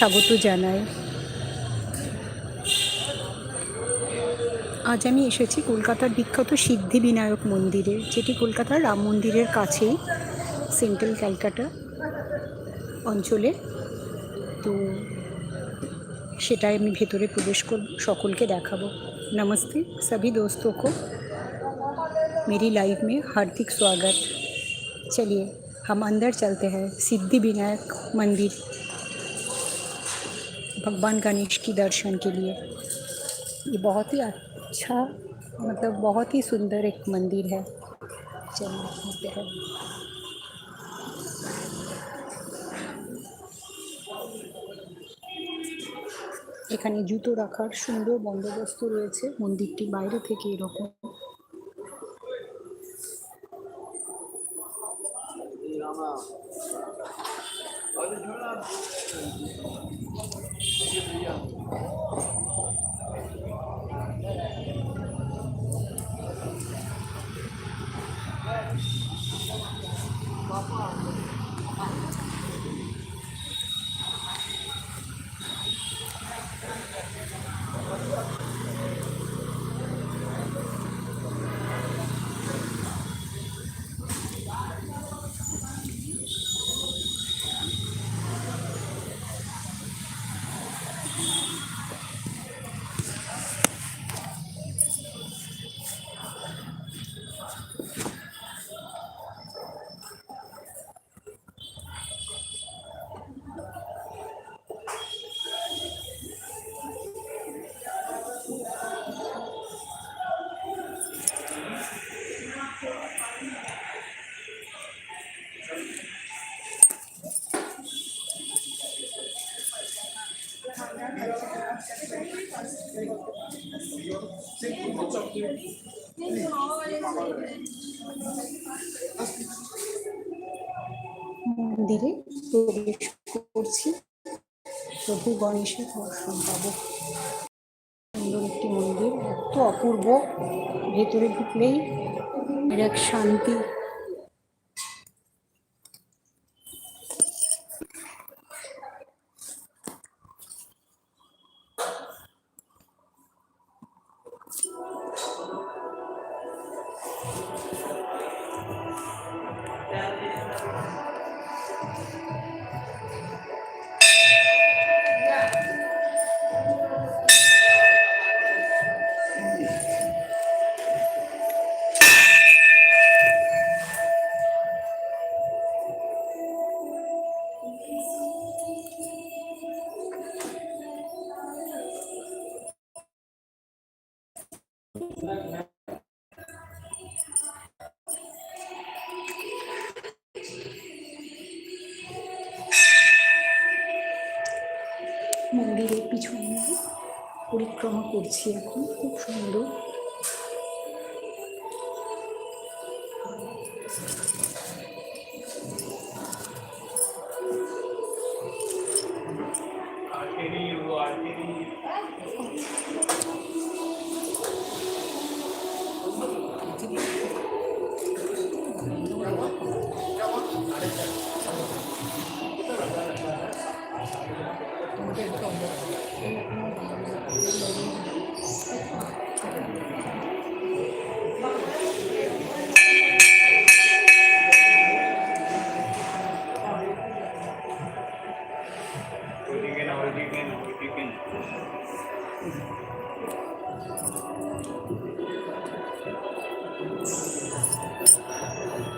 স্বাগত জানাই আজ আমি এসেছি কলকাতার বিখ্যাত সিদ্ধিবিনায়ক মন্দিরে যেটি কলকাতার রাম মন্দিরের কাছেই সেন্ট্রাল ক্যালকাটা অঞ্চলে তো সেটাই আমি ভেতরে প্রবেশ করব সকলকে দেখাবো নমস্তে सभी दोस्तों को मेरी लाइफ में हार्दिक स्वागत चलिए हम अंदर चलते हैं सिद्धि विनायक मंदिर भगवान गणेश की दर्शन के लिए ये बहुत ही अच्छा मतलब बहुत ही सुंदर एक मंदिर है चलिए होते हैं এখানে জুতো রাখার সুন্দর বন্দোবস্ত রয়েছে মন্দিরটি বাইরে থেকে এরকম মন্দিরে প্রবেশ করছি। প্রভু গণেশের দর্শন পাবো। সুন্দর একটি মন্দির, এত অপূর্ব। ভেতরে ঢুকলেই এক শান্তি। পিছনে পরিক্রমা করছি এখন। খুব সুন্দর। Thank you.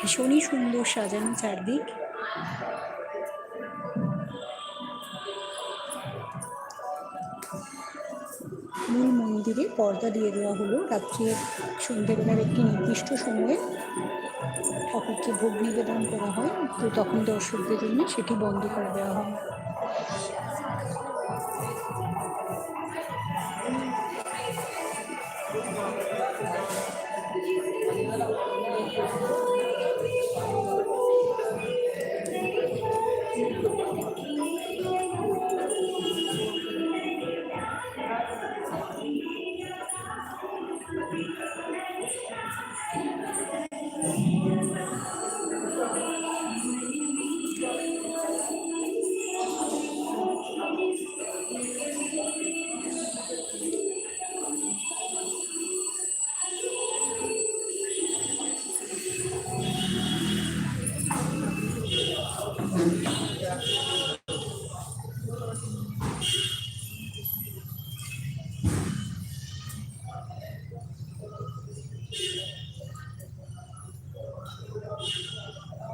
ভীষণই সুন্দর সাজানো চারদিক। মূল মন্দিরে পর্দা দিয়ে দেওয়া হলো রাত্রে সন্ধ্যেবেলার একটি নির্দিষ্ট সময়ে। ঠাকুরকে ভোগ নিবেদন করা হয়, তো তখন দর্শকদের জন্য সেটি বন্ধ করে দেওয়া হয়।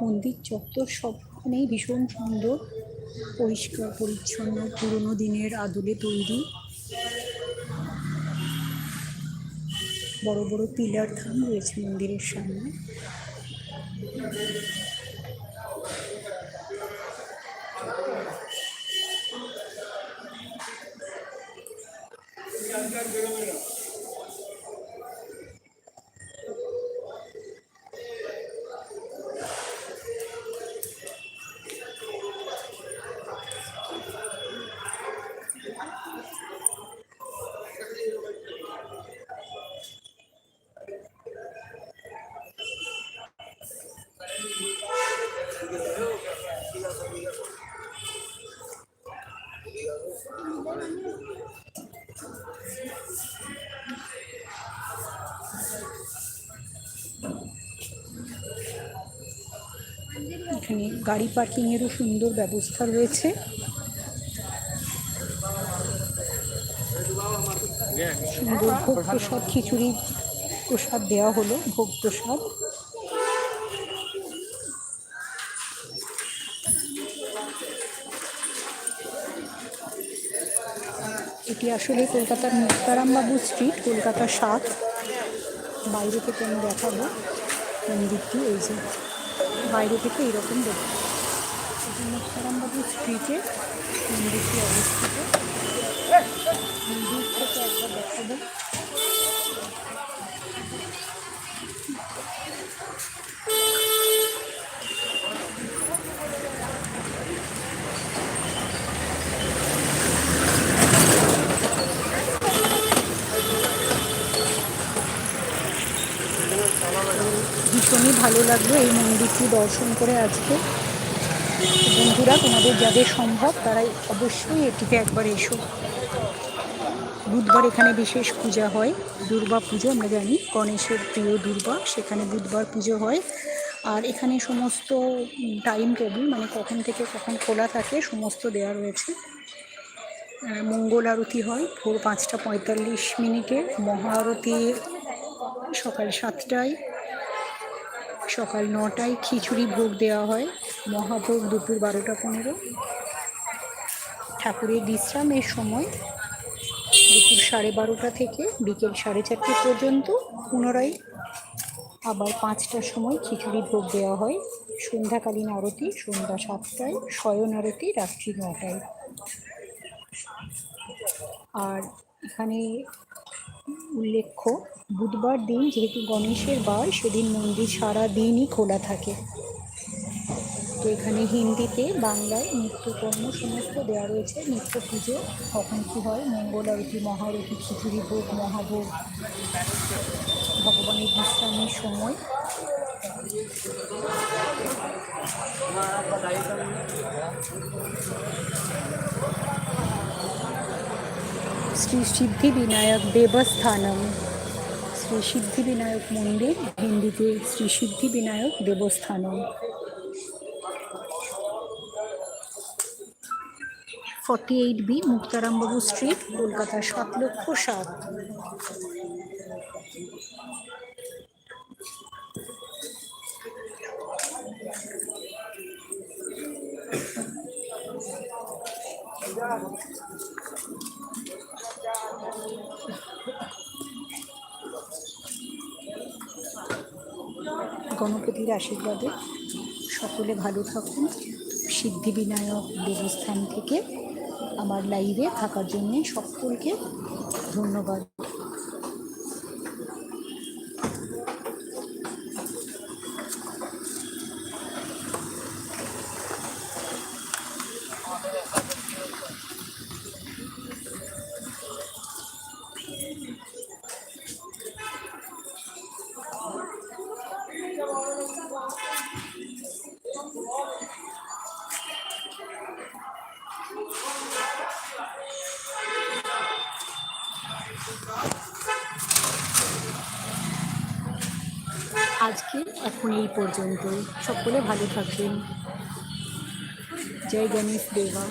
মন্দির চত্বর সবখানেই ভীষণ সুন্দর, পরিষ্কার, পরিচ্ছন্ন, পুরনো দিনের আদলে তৈরি। বড় বড় পিলার থাম রয়েছে মন্দিরের সামনে। এখানে গাড়ি পার্কিংয়েরও সুন্দর ব্যবস্থা রয়েছে। সুন্দর ভোগ প্রসাদ, খিচুড়ি প্রসাদ দেওয়া হলো, ভোগ প্রসাদ। এটি আসলে কলকাতার মুক্তারামবাবু স্ট্রিট কলকাতা সাত। বাইরে থেকে আমি দেখাবো মন্দিরটি, এই যে। বাইরে থেকে এরকম এটি মুক্তারামবাবু স্ট্রিটে মন্দিরটি অবস্থিত। মন্দির থেকে একবার দেখাবো। ভীষণই ভালো লাগল এই মন্দিরটি দর্শন করে আজকে। বন্ধুরা, তোমাদের যাদের সম্ভব, তারাই অবশ্যই এটিতে একবার এসো। বুধবার এখানে বিশেষ পূজা হয়, দুর্গা পুজো, আমরা জানি গণেশের প্রিয় দুর্গা, সেখানে বুধবার পুজো হয়। আর এখানে সমস্ত টাইম টেবিল মানে কখন থেকে কখন খোলা থাকে, সমস্ত দেওয়া রয়েছে। মঙ্গল আরতি হয়, ভোর পাঁচটা পঁয়তাল্লিশ মিনিটে। মহা আরতি সকাল সাতটায়। সকাল নটায় খিচুড়ি ভোগ দেওয়া হয়। মহাভোগ দুপুর বারোটা পনেরো। ঠাকুরের বিশ্রামের সময় দুপুর সাড়ে বারোটা থেকে বিকেল সাড়ে চারটে পর্যন্ত পুনরায় আবার পাঁচটার সময় খিচুড়ি ভোগ দেওয়া হয়। সন্ধ্যাকালীন আরতি সন্ধ্যা সাতটায় শয়ন আরতি রাত্রি নটায়। আর এখানে উল্লেখ্য, বুধবার দিন যেহেতু গণেশের বার সেদিন মন্দির সারা দিনই খোলা থাকে। তো এখানে হিন্দিতে বাংলায় নিত্যকর্ম সমস্ত দেওয়া রয়েছে। নিত্য পুজো, কখন কী হয়? মঙ্গল আরতি, মহারতি, খিচুড়ি ভোগ, মহাভোগ, ভগবানের বিশ্রামের সময়। শ্রী সিদ্ধিবিনায়ক দেবস্থানম। শ্রী সিদ্ধিবিনায়ক মন্দির, হিন্দিতে Shri Siddhivinayak Devasthanam. Forty eight B Muktarambabu street Kolkata সাত লক্ষ সাত। গণপতির আশীর্বাদে সকলে ভালো থাকুন। সিদ্ধিবিনায়ক দেবস্থান থেকে আমার লাইভে থাকার জন্যে সকলকে ধন্যবাদ। আজকে এখন এই পর্যন্ত। সকলে ভালো থাকবেন। জয় গণেশ দেবা।